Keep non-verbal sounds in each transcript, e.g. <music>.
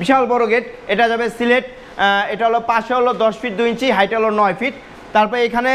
বিশাল বড় গেট এটা যাবে সিলেট এটা হলো পাশে হলো দশ ফিট দুই ইঞ্চি হাইট হলো নয় ফিট তারপরে এখানে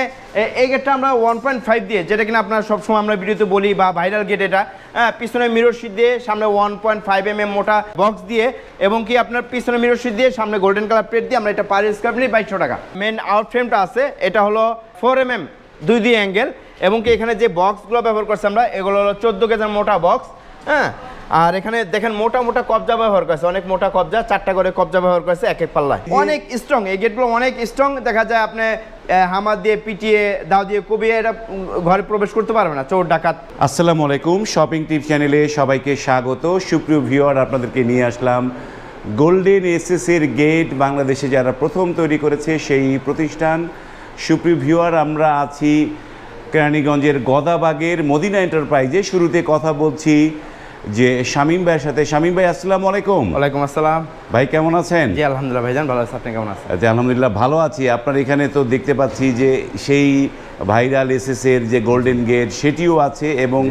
এই গেটটা আমরা ওয়ান পয়েন্ট ফাইভ দিয়ে, যেটা কিনা আপনার সবসময় আমরা ভিডিওতে বলি বা ভাইরাল গেট এটা হ্যাঁ পিছনে মিরর শিট দিয়ে, সামনে one point five M M মোটা বক্স দিয়ে, এবং কি আপনার পিছনে মিরর শিট দিয়ে, সামনে গোল্ডেন কালার প্লেট দিয়ে আমরা এটা পার স্কোয়ার ফিট বাইশশো টাকা। মেন আউট ফ্রেমটা আছে, এটা হলো ফোর এম এম দুই দুই অ্যাঙ্গেল এবং কি এখানে যে বক্সগুলো ব্যবহার করছি আমরা, এগুলো হলো চোদ্দ কেজির মোটা বক্স হ্যাঁ আর এখানে দেখেন মোটা মোটা কবজা ব্যবহার করেছে অনেক মোটা কবজা চারটা করে কবজা ব্যবহার করেছে এক এক পাল্লায় অনেক স্ট্রং এই গেটগুলো অনেক স্ট্রং দেখা যায় আপনি হামার দিয়ে পিটিয়ে দাও দিয়ে কুবিয়ে এটা ঘরে প্রবেশ করতে পারবে না চোর ডাকাত। আসসালামু আলাইকুম শপিং টিপ চ্যানেলে সবাইকে স্বাগত। সুপ্রিয় ভিউয়ার আপনাদেরকে নিয়ে আসলাম গোল্ডেন এসএস এর গেট বাংলাদেশে যারা প্রথম তৈরি করেছে সেই প্রতিষ্ঠান। সুপ্রিয় ভিউয়ার আমরা আছি কেরানীগঞ্জের গদাবাগের মদিনা এন্টারপ্রাইজে শুরুতে কথা বলছি যে শামীম ভাইয়ের সাথে। শামীম ভাই আসসালামু আলাইকুম। ওয়ালাইকুম আসসালাম। ভাই কেমন আছেন? জি আলহামদুলিল্লাহ ভাইজান ভালো আছে। আপনি কেমন আছেন? জি, আলহামদুলিল্লাহ ভালো আছি। আপনার এখানে তো দেখতে পাচ্ছি যে সেই ভাইরাল এসএস এর যে গোল্ডেন গেট সেটিও আছে এবং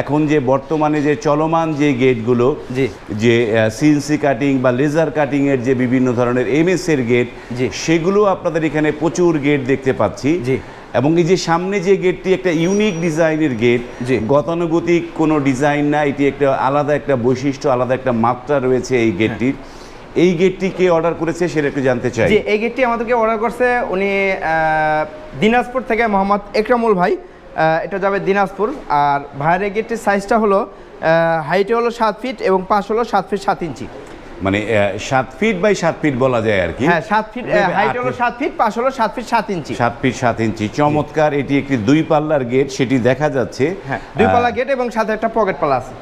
এখন যে বর্তমানে যে চলমান যে গেটগুলো জি। যে সিএনসি কাটিং বা লেজার কাটিং এর যে বিভিন্ন ধরনের এমএস এর গেট জি। সেগুলো আপনাদের এখানে প্রচুর গেট দেখতে পাচ্ছি। জি। এবং এই যে সামনে যে গেটটি একটা ইউনিক ডিজাইনের গেট জি। গতানুগতিক কোনো ডিজাইন না এটি একটা আলাদা একটা বৈশিষ্ট্য আলাদা একটা মাত্রা রয়েছে এই গেটটির এই গেটটি কে অর্ডার করেছে সেটা একটু জানতে চাই। জি এই গেটটি আমাদেরকে অর্ডার করছে উনি দিনাজপুর থেকে মোহাম্মদ একরামুল ভাই। এটা যাবে দিনাজপুর। আর ভাইয়ের গেটটির সাইজটা হলো হাইটে হলো সাত ফিট এবং পাশ হলো সাত ফিট সাত ইঞ্চি। মানে সাত ফিট বাই সাত ফিট বলা যায় আর কি। হ্যাঁ সাত ফিট হাইট হলো সাত ফিট পাশ হলো সাত ফিট সাত ইঞ্চি। সাত ফিট সাত ইঞ্চি। চমৎকার এটি একটি দুই পাল্লার গেট সেটি দেখা যাচ্ছে। হ্যাঁ দুই পাল্লা গেট এবং সাথে একটা পকেট পাল্লা আছে।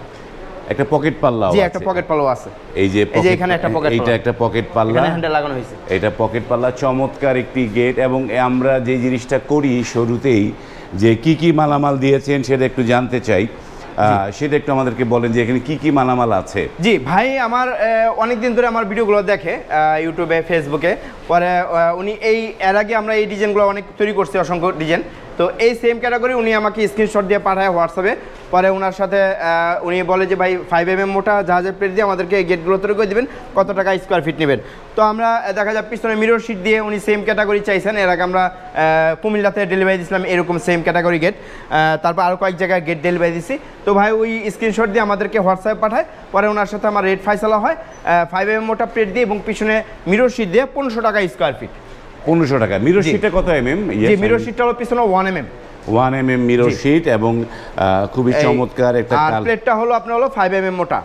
একটা পকেট পাল্লা জি একটা পকেট পাল্লাও আছে। এই যে এই যে এখানে একটা pocket এইটা একটা পকেট পাল্লা। এখানে হ্যান্ডেল লাগানো হয়েছে। এটা পকেট পাল্লা চমৎকার একটি গেট এবং আমরা যে জিনিসটা করি শুরুতেই যে কি কি মালামাল দিয়েছেন সেটা একটু জানতে চাই। সেটা একটু আমাদেরকে বলেন যে এখানে কি কি মালামাল আছে? জি ভাই আমার অনেকদিন ধরে আমার ভিডিওগুলো দেখে ইউটিউবে ফেসবুকে। পরে উনি এই এর আগে আমরা এই ডিজাইনগুলো অনেক তৈরি করছি অসংখ্য ডিজাইন তো এই সেম ক্যাটাগরি উনি আমাকে স্ক্রিনশট দিয়ে পাঠায় হোয়াটসঅ্যাপে পরে ওনার সাথে উনি বলে যে, ভাই ফাইভ এম এম মোটা জাহাজের প্লেট দিয়ে আমাদেরকে গেটগুলো তৈরি করে দেবেন, কত টাকা স্কোয়ার ফিট নেবেন? তো আমরা দেখা যায় পিছনে মিরর শিট দিয়ে উনি সেম ক্যাটাগরি চাইছেন। এর আগে আমরা কুমিল্লাতে ডেলিভারি দিয়েছিলাম এরকম সেম ক্যাটাগরি গেট তারপর আরও কয়েক জায়গায় গেট ডেলিভারি দিছি তো ভাই, ওই স্ক্রিনশট দিয়ে আমাদেরকে হোয়াটসঅ্যাপে পাঠায়। পরে ওনার সাথে আমার রেট ফাইসলা হয়। ফাইভ এম মোটা প্লেট দিয়ে এবং পিছনে মিরর শিট দিয়ে পনেরোশো টাকা স্কোয়ার ফিট পনেরোশো টাকা। মিরর জি। শিটটা কত এম এম মিরর শিটটা হলো পিছনে one M M one M M mirror sheet এবং খুবই চমৎকার একটা প্লেটটা হলো আপনার হলো ফাইভ এম এম মোটা।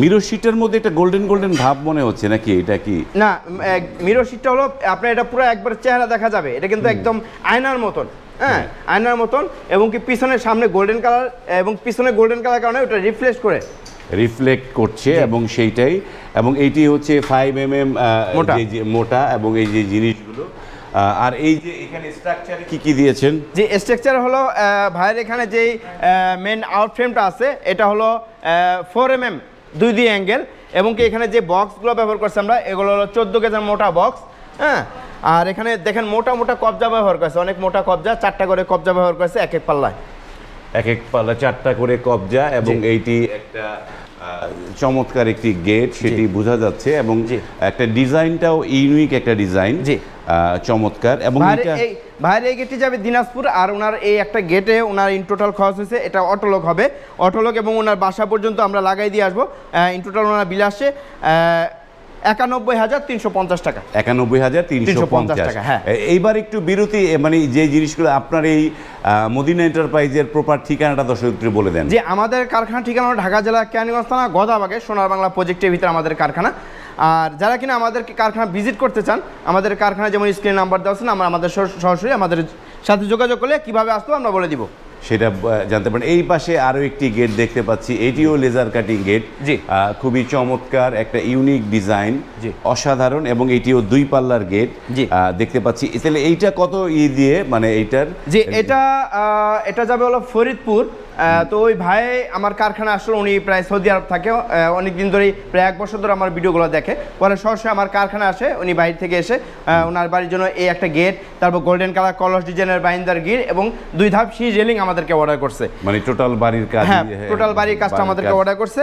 মিরর শিটের মধ্যে একটা গোল্ডেন গোল্ডেন ভাব মনে হচ্ছে নাকি? এটা কি? না মিরর শিটটা হলো আপনার এটা পুরো একবার চেহারা দেখা যাবে। এটা কিন্তু একদম আয়নার মতন হ্যাঁ? আয়নার মতন এবং কি পিছনে সামনে গোল্ডেন কালার এবং পিছনে গোল্ডেন কালার কারণে ওটা রিফ্লেক্ট করে। রিফ্লেক্ট করছে এবং সেইটাই এবং এইটি হচ্ছে ফাইভ এম এম মোটা। এবং এই যে জিনিসগুলো। আর এই যে এখানে স্ট্রাকচারে কি কি দিয়েছেন? যে স্ট্রাকচার হলো ভাইয়ের এখানে যেই মেন আউট ফ্রেমটা আছে এটা হলো ফোর এম এম দুই দুই অ্যাঙ্গেল এবং কি এখানে যে বক্সগুলো ব্যবহার করছি আমরা এগুলো হলো চোদ্দ কেজার মোটা বক্স হ্যাঁ? আর এখানে দেখেন মোটা মোটা কবজা ব্যবহার করেছে অনেক মোটা কবজা চারটা করে কবজা ব্যবহার করেছে এক এক পাল্লায়। এক এক পাল্লা চারটা করে কবজা এবং এইটি একটা চমৎকার একটি গেট সেটি বোঝা যাচ্ছে এবং। একটা ডিজাইনটাও ইউনিক একটা ডিজাইন। চমৎকার এবং ভাইয়ের এই গেটটি যাবে দিনাজপুর আর ওনার এই একটা গেটে ওনার ইন টোটাল খরচ হয়েছে এটা অটোলক হবে অটোলক এবং ওনার বাসা পর্যন্ত আমরা লাগাই দিয়ে আসব ইন টোটাল ওনার বিল আসছে একানব্বই হাজার তিনশো পঞ্চাশ টাকা। একানব্বই হাজার তিনশো পঞ্চাশ টাকা, হ্যাঁ। এইবার একটু বিরতি মানে যে জিনিসগুলো আপনার এই মদিনা এন্টারপ্রাইজের প্রপার ঠিকানাটা দর্শক একটু বলে দেন। যে আমাদের কারখানা ঠিকানা ঢাকা জেলা ক্যানিগঞ্জ থানা গদাবাগে সোনার বাংলা প্রজেক্টের ভিতরে আমাদের কারখানা। আর যারা কিনা আমাদের কারখানা ভিজিট করতে চান আমাদের কারখানা যেমন স্ক্রিন নাম্বার দেওয়া আছে আমরা আমাদের সর- সরাসরি আমাদের সাথে যোগাযোগ করলে কীভাবে আসব আমরা বলে দিব। সেটা জানতে পারেন। এই পাশে আরও একটি গেট দেখতে পাচ্ছি। এটিও লেজার কাটিং গেট জি। খুবই চমৎকার একটা ইউনিক ডিজাইন জি। অসাধারণ এবং এটিও দুই পাল্লার গেট জি। দেখতে পাচ্ছি। তাহলে এইটা কত ই দিয়ে মানে এইটার? যে এটা আহ, এটা যাবে হলো ফরিদপুর। তো ওই ভাই আমার কারখানা আসলে উনি প্রায় সৌদি আরব থাকে অনেক দিন ধরেই প্রায় এক বছর ধরে আমার ভিডিওগুলো দেখে। পরে সরাসরি আমার কারখানা আসে উনি বাইরে থেকে এসে ওনার বাড়ির জন্য এই একটা গেট তারপর গোল্ডেন কালার কলস ডিজাইনের বাইন্দার গির এবং দুই ধাপ সি রেলিং আমাদেরকে অর্ডার করছে। মানে টোটাল বাড়ির কাজ হ্যাঁ টোটাল বাড়ির কাজটা আমাদেরকে অর্ডার করছে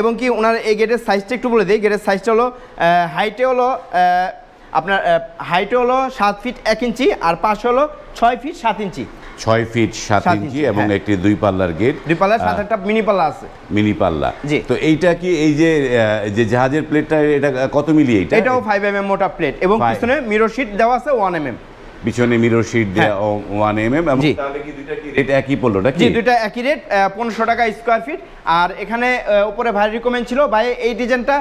এবং কি ওনার এই গেটের সাইজটা একটু বলে দিই গেটের সাইজটা হলো হাইটে হলো আপনার হাইটে হলো সাত ফিট এক ইঞ্চি আর পাশে হলো ছয় ফিট সাত ইঞ্চি। ছয় ফিট সাত ইঞ্চি এবং হ্যাঁ। একটি দুই পাল্লার গেট দুই পাল্লার সাথে একটা মিনি পাল্লা আছে। মিনি পাল্লা। তো এইটা কি এই যে যে জাহাজের প্লেটটা এটা কত মিলি এটা এটাও ফাইভ এম এম মোটা প্লেট এবং পিছনে মিরো শিট দেওয়া আছে ওয়ান এম এম পিছনে মিরর শিট দেওয়া ওয়ান এম এম। তাহলে কি দুইটা কি রেট একই পড়ল নাকি? জি দুইটা একই রেট পনেরোশো টাকা স্কোয়ার ফিট আর এখানে উপরে ভাই রিকমেন্ড ছিল ভাই এই ডিজাইনটা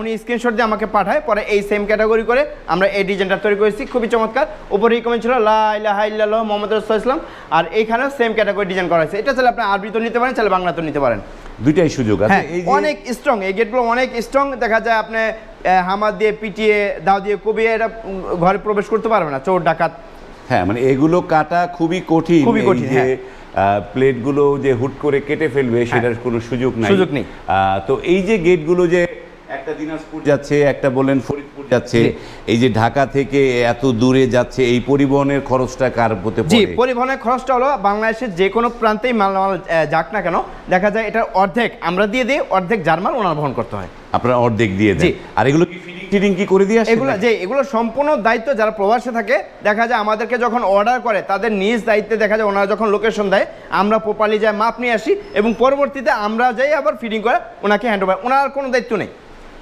উনি স্ক্রিনশট দিয়ে আমাকে পাঠায় পরে এই সেম ক্যাটাগরি করে আমরা এই ডিজাইনটা তৈরি করেছি। খুবই চমৎকার। উপরে রিকমেন্ড ছিল লা ইলাহা ইল্লাল্লাহ মোহাম্মদ রাসূলুল্লাহ ইসলাম আর এইখানেও সেম ক্যাটাগরি ডিজাইন করা হয়েছে। এটা চাইলে আপনি আরবিতে নিতে পারেন চাইলে বাংলাতেও নিতে পারেন। দুইটাই সুযোগ আছে। হ্যাঁ এই যে অনেক স্ট্রং এই গেটগুলো অনেক স্ট্রং দেখা যায় আপনি হামার দিয়ে পিটিয়ে দাও দিয়ে কবিয়ে এটা ঘরে প্রবেশ করতে পারবে না চোর ডাকাত হ্যাঁ মানে এগুলো কাটা খুবই কঠিন খুবই কঠিন, যে হ্যাঁ। প্লেটগুলো যে হুট করে কেটে ফেলবে সেটার কোনো সুযোগ নাই সুযোগ নেই। আহ, তো এই যে গেটগুলো যে একটা দিনাজপুর যাচ্ছে একটা বলেন ফরিদপুর যাচ্ছে। এই যে ঢাকা থেকে এত দূরে যাচ্ছে এই পরিবহনের খরচটা কার হতে জি পরিবহনের খরচটা হলো বাংলাদেশের যে কোনো প্রান্তেই মালামাল যাক না কেন দেখা যায় এটার অর্ধেক আমরা দিয়ে দিই অর্ধেক জার্মান ওনার বহন করতে হয়। আপনারা অর্ধেক দিয়ে দেন। আর এগুলো টিটিং কি করে দিয়ে এগুলো যে এগুলো সম্পূর্ণ দায়িত্ব যারা প্রবাসে থাকে দেখা যায় আমাদেরকে যখন অর্ডার করে তাদের নিজ দায়িত্বে দেখা যায় ওনারা যখন লোকেশন দেয় আমরা প্রপারলি যাই মাপ নিয়ে আসি এবং পরবর্তীতে আমরা যাই আবার ফিটিং করে ওনাকে হ্যান্ড ওভার ওনার কোনো দায়িত্ব নেই।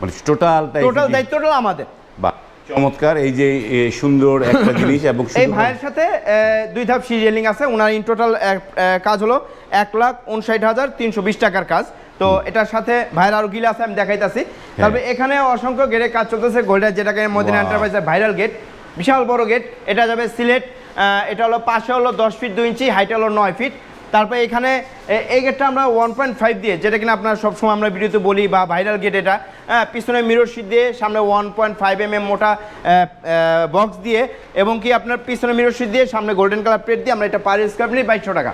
মানে টোটাল টোটাল দায়িত্বটা আমাদের। বাহ। চমৎকার এই যে সুন্দর একটা <coughs> জিনিস এবং এই ভাইয়ের সাথে দুই ধাপ সিরিয়ালিং আছে। ওনার ইন টোটাল কাজ হলো এক লাখ উনষাট হাজার তিনশো বিশ টাকার কাজ। তো এটার সাথে ভাইয়ের আরও গিল আছে আমি দেখাইতাছি। তারপরে এখানে অসংখ্য গেটে কাজ চলতেছে। গোল্ডের যেটাকে মদিনা. এন্টারপ্রাইজের ভাইরাল গেট বিশাল বড় গেট এটা যাবে সিলেট এটা হলো পাশে হলো দশ ফিট দুই ইঞ্চি হাইট হলো নয় ফিট তারপরে এখানে এই গেটটা আমরা ওয়ান পয়েন্ট ফাইভ দিয়ে যেটা কিনা আপনার সবসময় আমরা ভিডিওতে বলি বা ভাইরাল গেট এটা হ্যাঁ, পিছনে মিরর শিট দিয়ে সামনে one point five M M মোটা বক্স দিয়ে এবং কি আপনার পিছনে মিরর শিট দিয়ে সামনে গোল্ডেন কালার প্লেট দিয়ে আমরা এটা পার স্কোয়ার নিই বাইশশো টাকা।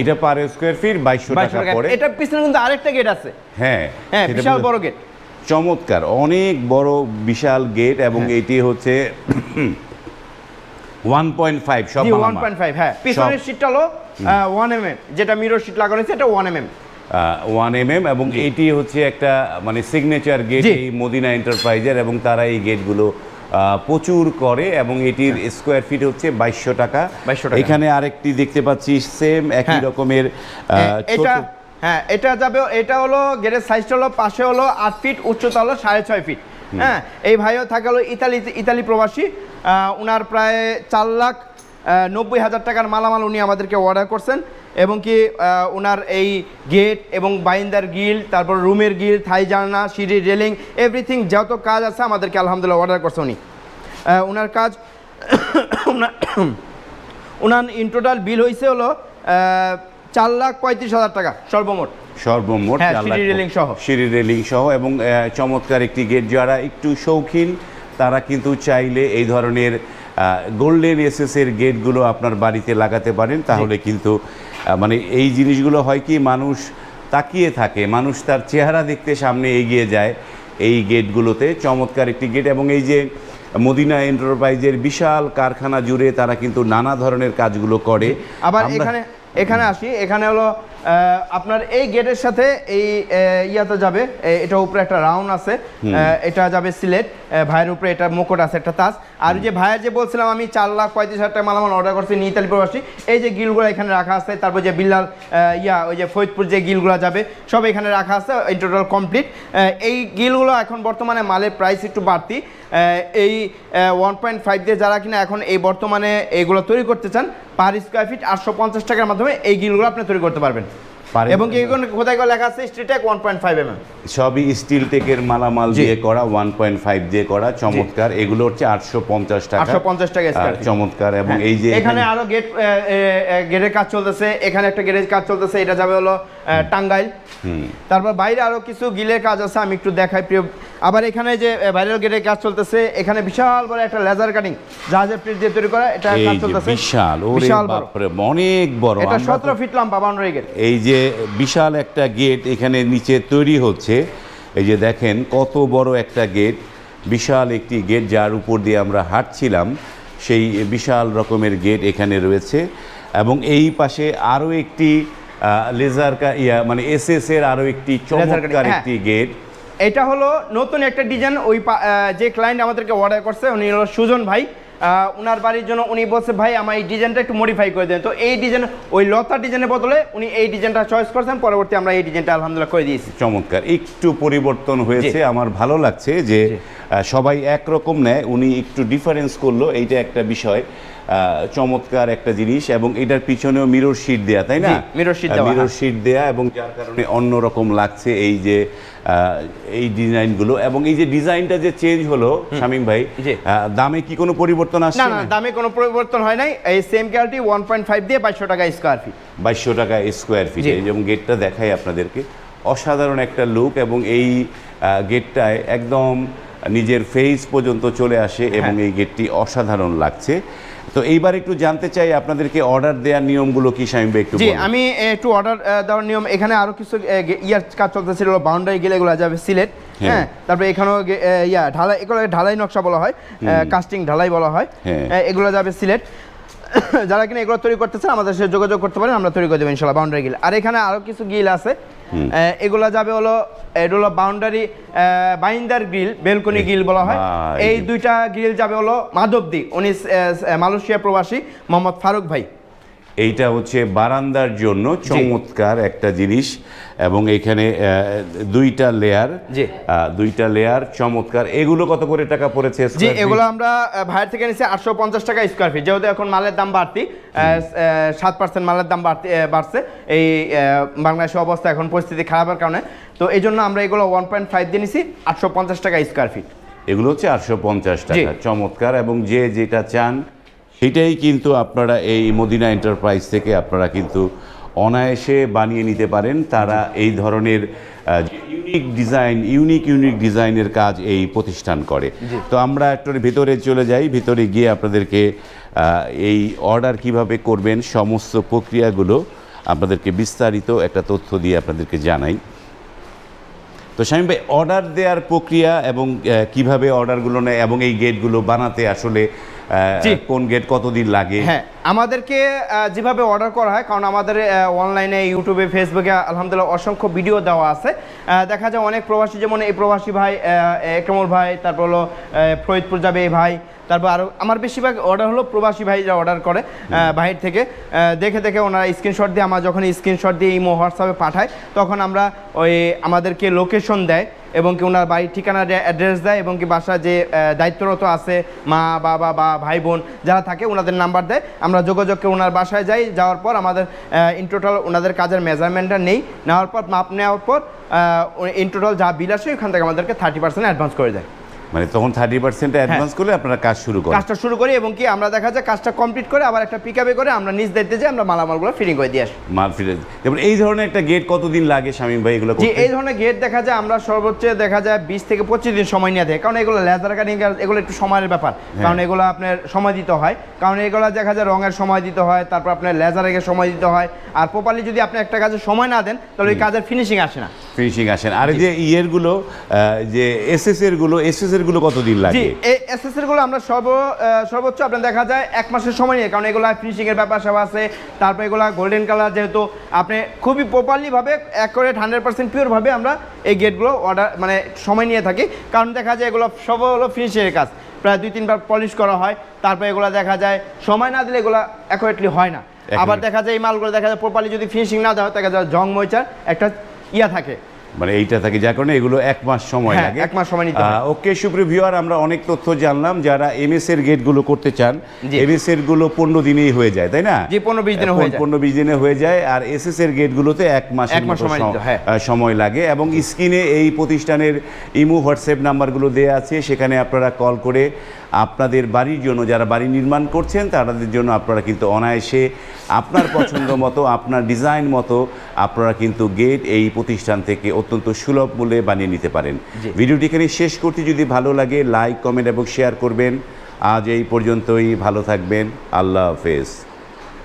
এটা পার স্কোয়ার ফিট বাইশশো টাকা পড়ে। এটার পিছনে কিন্তু আরেকটা গেট আছে। হ্যাঁ হ্যাঁ বিশাল বড় গেট চমৎকার অনেক বড় বিশাল গেট এবং হ্যাঁ। এটি হচ্ছে ওয়ান পয়েন্ট ফাইভ সব ওয়ান পয়েন্ট ফাইভ হ্যাঁ। পিছনের শিটটা হলো ওয়ান এম এম যেটা মিরর শিট লাগানো হয়েছে এটা one M M one M M এবং এটি হচ্ছে একটা মানে সিগনেচার গেট এই মদিনা এন্টারপ্রাইজের এবং তারা এই গেটগুলো প্রচুর করে এবং এটির স্কোয়ার ফিট হচ্ছে বাইশশো টাকা। 2200 টাকা। এখানে আরেকটি দেখতে পাচ্ছি সেম একই হ্যাঁ। রকমের এটা হ্যাঁ এটা যাবে এটা হলো গেটের সাইজটা হলো পাশে হলো আট ফিট উচ্চতা হলো সাড়ে ছয় ফিট হ্যাঁ এই ভাইও থাকে হলো ইতালি ইতালি প্রবাসী। উনার প্রায় চার লাখ নব্বই হাজার টাকার মালামাল উনি আমাদেরকে অর্ডার করছেন এবং কি ওনার এই গেট এবং বাইন্দার গিল তারপর রুমের গিল থাই জানলা সিঁড়ি রেলিং এভরিথিং যত কাজ আছে আমাদেরকে আলহামদুলিল্লাহ অর্ডার করছে উনি ওনার কাজ ওনার- ইন টোটাল বিল হয়েছে হলো চার লাখ পঁয়ত্রিশ হাজার টাকা সর্বমোট সর্বমোট হ্যাঁ, সিঁড়ি রেলিং সহ। সিঁড়ি রেলিং সহ এবং চমৎকার একটি গেট যারা একটু শৌখিন তারা কিন্তু চাইলে এই ধরনের গোল্ডেন এসএস এর গেটগুলো আপনার বাড়িতে লাগাতে পারেন তাহলে কিন্তু মানে এই জিনিসগুলো হয় কি মানুষ তাকিয়ে থাকে মানুষ তার চেহারা দেখতে সামনে এগিয়ে যায় এই গেটগুলোতে চমৎকার একটি গেট এবং এই যে মদিনা এন্টারপ্রাইজের বিশাল কারখানা জুড়ে তারা কিন্তু নানা ধরনের কাজগুলো করে। আবার এখানে এখানে আসি এখানে হলো আপনার এই গেটের সাথে এই ইয়াতে যাবে। এটা উপরে একটা রাউন্ড আছে। এটা যাবে সিলেট। ভাইয়ের উপরে এটা মুকুট আছে একটা তাজ। আর যে ভাইয়ের যে বলছিলাম আমি চার লাখ পঁয়ত্রিশ হাজার টাকা মালামাল অর্ডার করছি নিতালি প্রবাসী। এই যে গিলগুলো এখানে রাখা আছে তারপর যে বিল্লাল ইয়া ওই যে ফরিদপুর যে গিলগুলো যাবে সব এখানে রাখা আছে এই টোটাল কমপ্লিট এই গিলগুলো এখন বর্তমানে মালের প্রাইস একটু বাড়তি। এই ওয়ান পয়েন্ট ফাইভ দিয়ে যারা কিনা এখন এই বর্তমানে এইগুলো তৈরি করতে চান পার স্কোয়ার ফিট আটশো পঞ্চাশ টাকার মাধ্যমে এই গিলগুলো আপনি তৈরি করতে পারবেন। এবং কি কোন কোথায় লেখা আছে? Steeltech one point five M সবই স্টিল টেকের মালামাল। দিয়ে করা ওয়ান পয়েন্ট ফাইভ দিয়ে করা চমৎকার। এগুলো হচ্ছে আটশো পঞ্চাশ টাকা। আটশো পঞ্চাশ টাকা আর চমৎকার। এবং এই যে এখানে আরও গেট গেটের কাজ চলতেছে। এখানে একটা গেটের কাজ চলতেছে। এটা যাবে হলো টাঙ্গাইল। তারপর বাইরে আরও কিছু গিলের কাজ আছে আমি একটু দেখাই প্রিয়। আবার এখানে যে ভাইরাল গেটের কাজ চলতেছে এখানে বিশাল বড় একটা লেজার কাটিং জাহাজের প্রিন্ট দিয়ে তৈরি করা এটা কাজ চলতেছে। বিশাল বিশাল বড়। অনেক বড়। এটা আমরা তো- সতেরো ফিট লম্বা বাউন্ডারি গেট এই যে বিশাল একটা গেট এখানে নিচে তৈরি হচ্ছে এই যে দেখেন কত বড় একটা গেট বিশাল একটি গেট যার উপর দিয়ে আমরা হাঁটছিলাম সেই বিশাল রকমের গেট এখানে রয়েছে এবং এই পাশে আরও একটি লেজার ইয়া মানে এসএস এর আরও একটি চমৎকার হ্যাঁ। একটি গেট এটা হলো নতুন একটা ডিজাইন ওই যে ক্লায়েন্ট আমাদেরকে অর্ডার করছে উনি হলো সুজন ভাই। ওনার বাড়ির জন্য উনি বলছে ভাই আমার এই ডিজাইনটা একটু মডিফাই করে দেন। তো এই ডিজাইন ওই লতা ডিজাইনের বদলে উনি এই ডিজাইনটা চয়েস করছেন। পরবর্তী আমরা এই ডিজাইনটা আলহামদুলিল্লাহ করে দিয়েছি। চমৎকার। একটু পরিবর্তন হয়েছে। আমার ভালো লাগছে যে সবাই একরকম নেয়। উনি একটু ডিফারেন্স করল। এইটা একটা বিষয়। চমৎকার একটা জিনিস এবং এটার পিছনেও মিরর শিট দেয়া তাই না? sheet দেওয়া, মিরর। শিট দেয়া এবং যার কারণে অন্যরকম লাগছে এই যে এই ডিজাইনগুলো এবং এই যে ডিজাইনটা যে চেঞ্জ হলো শামীম ভাই দামে কি কোনো পরিবর্তন আসছে না দামে কোনো পরিবর্তন হয় নাই। এই same quality one point five দিয়ে বাইশশো টাকা স্কোয়ার ফিট বাইশশো টাকা স্কোয়ার ফিট। এবং গেটটা দেখাই আপনাদেরকে। অসাধারণ একটা লুক এবং এই গেটটায় একদম নিজের ফেস পর্যন্ত চলে আসে এবং হ্যাঁ। এই গেটটি অসাধারণ লাগছে। তো এইবার একটু জানতে চাই আপনাদেরকে অর্ডার দেওয়ার নিয়মগুলো কি ভাই একটু জি আমি একটু অর্ডার দেওয়ার নিয়ম এখানে আরও কিছু ইয়ার কাজ চলতেছিল বাউন্ডারি গেলে এগুলো যাবে সিলেট হ্যাঁ। হ্যাঁ তারপরে এখানেও ইয়া ঢালাই এগুলো ঢালাই নকশা বলা হয় কাস্টিং ঢালাই বলা হয় হ্যাঁ। এগুলো যাবে সিলেট <coughs> যারা কিনা এগুলো তৈরি করতেছে আমাদের সাথে যোগাযোগ করতে পারেন আমরা তৈরি করে দেবো ইনশাল্লাহ বাউন্ডারি গিল আর এখানে আরও কিছু গিল আছে। এগুলা যাবে হলো এটা হলো বাউন্ডারি বাইন্দার গ্রিল বেলকনি গ্রিল বলা হয়। এই দুইটা গ্রিল যাবে হলো মাধবদী উনি মালয়েশিয়া প্রবাসী মোহাম্মদ ফারুক ভাই। এইটা হচ্ছে বারান্দার জন্য চমৎকার একটা জিনিস এবং এখানে দুইটা লেয়ার। দুইটা লেয়ার চমৎকার। এগুলো কত করে টাকা পড়েছে জি এগুলো আমরা ভাইয়ের থেকে নিচ্ছি আটশো পঞ্চাশ টাকা স্কোয়ার ফিট যেহেতু এখন মালের দাম বাড়তি সাত পার্সেন্ট মালের দাম বাড়তি বাড়ছে। এই বাংলাদেশের অবস্থা এখন পরিস্থিতি খারাপের কারণে। তো এই জন্য আমরা এগুলো ওয়ান পয়েন্ট ফাইভ দিয়ে নিছি আটশো পঞ্চাশ টাকা স্কোয়ার ফিট এগুলো হচ্ছে আটশো পঞ্চাশ টাকা চমৎকার। এবং যে যেটা চান সেটাই কিন্তু আপনারা এই মদিনা এন্টারপ্রাইজ থেকে আপনারা কিন্তু অনায়াসে বানিয়ে নিতে পারেন। তারা এই ধরনের ইউনিক ডিজাইন ইউনিক ইউনিক ডিজাইনের কাজ এই প্রতিষ্ঠান করে। তো আমরা একটু ভিতরে চলে যাই। ভিতরে গিয়ে আপনাদেরকে এই অর্ডার কীভাবে করবেন সমস্ত প্রক্রিয়াগুলো আপনাদেরকে বিস্তারিত একটা তথ্য দিয়ে আপনাদেরকে জানাই। তো শামীম ভাই অর্ডার দেওয়ার প্রক্রিয়া এবং কীভাবে অর্ডারগুলো নেয় এবং এই গেটগুলো বানাতে আসলে। কোন গেট কতদিন লাগে? হ্যাঁ। আমাদেরকে যেভাবে অর্ডার করা হয় কারণ আমাদের অনলাইনে ইউটিউবে ফেসবুকে আলহামদুলিল্লাহ অসংখ্য ভিডিও দেওয়া আছে। দেখা যায় অনেক প্রবাসী যেমন এই প্রবাসী ভাই আহ, একরামুল ভাই তারপর হলো ফরিদপুর যাবে এই ভাই তারপর আরও আমার বেশিরভাগ অর্ডার হলো প্রবাসী ভাইরা অর্ডার করে বাহির থেকে। দেখে দেখে ওনারা স্ক্রিনশট দিয়ে আমার যখন স্ক্রিনশট দিয়ে ইমো হোয়াটসঅ্যাপে পাঠায় তখন আমরা ওই আমাদেরকে লোকেশন দেয় এবং কি ওনার বাড়ির ঠিকানা অ্যাড্রেস দেয় এবং কি বাসা যে দায়িত্বরত আছে মা বাবা বা ভাই বোন যারা থাকে ওনাদের নাম্বার দেয়। আমরা যোগাযোগ করে ওনার বাসায় যাই, যাওয়ার পর আমাদের ইন টোটাল ওনাদের কাজের মেজারমেন্টটা নেই। নেওয়ার পর, মাপ নেওয়ার পর ইন টোটাল যা বিল আসে, ওখান থেকে আমাদেরকে থার্টি পার্সেন্ট অ্যাডভান্স করে দেয়। মানে তখন থার্টি পার্সেন্ট অ্যাডভান্স করলে আপনারা কাজ শুরু করেন। কাজটা শুরু করি এবং কি আমরা দেখা যায় কাজটা কমপ্লিট করে আবার একটা পিক করে আমরা নিজ দায়িত্বে যে আমরা মালামালগুলো ফিটিং করে দিয়ে আসি। মাল ফিরে যেমন এই ধরনের একটা গেট কতদিন লাগে শামীম ভাই এগুলো যে এই ধরনের গেট দেখা যায় আমরা সর্বোচ্চ দেখা যায় বিশ থেকে পঁচিশ দিন সময় নিয়ে দেয় কারণ এগুলো লেজার কাটিং এগুলো একটু সময়ের ব্যাপার। কারণ এগুলো আপনার সময় দিতে হয়। কারণ এগুলো দেখা যায় রঙের সময় দিতে হয় তারপর আপনার লেজার এগে সময় দিতে হয়। আর প্রপারলি যদি আপনি একটা কাজে সময় না দেন তাহলে ওই কাজের ফিনিশিং আসে না। ফিনিশিং আসে না। আর এই যে ইয়েরগুলো আহ, যে এসএস এরগুলো এসএস এর গুলো কতদিন জি লাগে? এই এসএসএরগুলো আমরা সর্ব সর্বোচ্চ আপনার দেখা যায় এক মাসের সময় নিয়ে কারণ এগুলো ফিনিশিং এর ব্যাপার সব আছে। তারপর এগুলো গোল্ডেন কালার যেহেতু আপনি খুবই প্রপারলি ভাবে অ্যাকোরেট হান্ড্রেড পার্সেন্ট পিওর ভাবে আমরা এই গেটগুলো অর্ডার মানে সময় নিয়ে থাকি। কারণ দেখা যায় এগুলো সব হলো ফিনিশিংয়ের কাজ। প্রায় দুই তিনবার পলিশ করা হয়। তারপর এগুলো দেখা যায় সময় না দিলে এগুলো অ্যাকোরেটলি হয় না। আবার দেখা যায় এই মালগুলো দেখা যায় প্রপারলি যদি ফিনিশিং না দেওয়া হয়, দেখা যায় জং ময়চার একটা ইয়া থাকে। মানে এইটা থাকে যার কারণে এগুলো এক মাস সময় হ্যাঁ, লাগে এক মাস সময় নিতে ওকে সুপ্রিয় ভিউয়ার আমরা অনেক তথ্য জানলাম যারা এমএস এর গেটগুলো করতে চান। এমএস এরগুলো পনেরো দিনেই হয়ে যায় তাই না জি, 15-20 দিনে হয়ে যায়। পনেরো বিশ দিনে হয়ে যায় আর এসএস এর গেটগুলোতে এক মাস এক মাস সময় হ্যাঁ। সময় লাগে এবং স্ক্রিনে এই প্রতিষ্ঠানের ইমো হোয়াটসঅ্যাপ নাম্বারগুলো দেওয়া আছে সেখানে আপনারা কল করে আপনাদের বাড়ির জন্য যারা বাড়ি নির্মাণ করছেন তাদের জন্য আপনারা কিন্তু অনায়াসে আপনার পছন্দ মতো আপনার ডিজাইন মতো আপনারা কিন্তু গেট এই প্রতিষ্ঠান থেকে অত্যন্ত সুলভ মূল্যে বানিয়ে নিতে পারেন। ভিডিওটি এখানে শেষ করতে যদি ভালো লাগে লাইক কমেন্ট এবং শেয়ার করবেন। আজ এই পর্যন্তই। ভালো থাকবেন। আল্লাহ হাফেজ।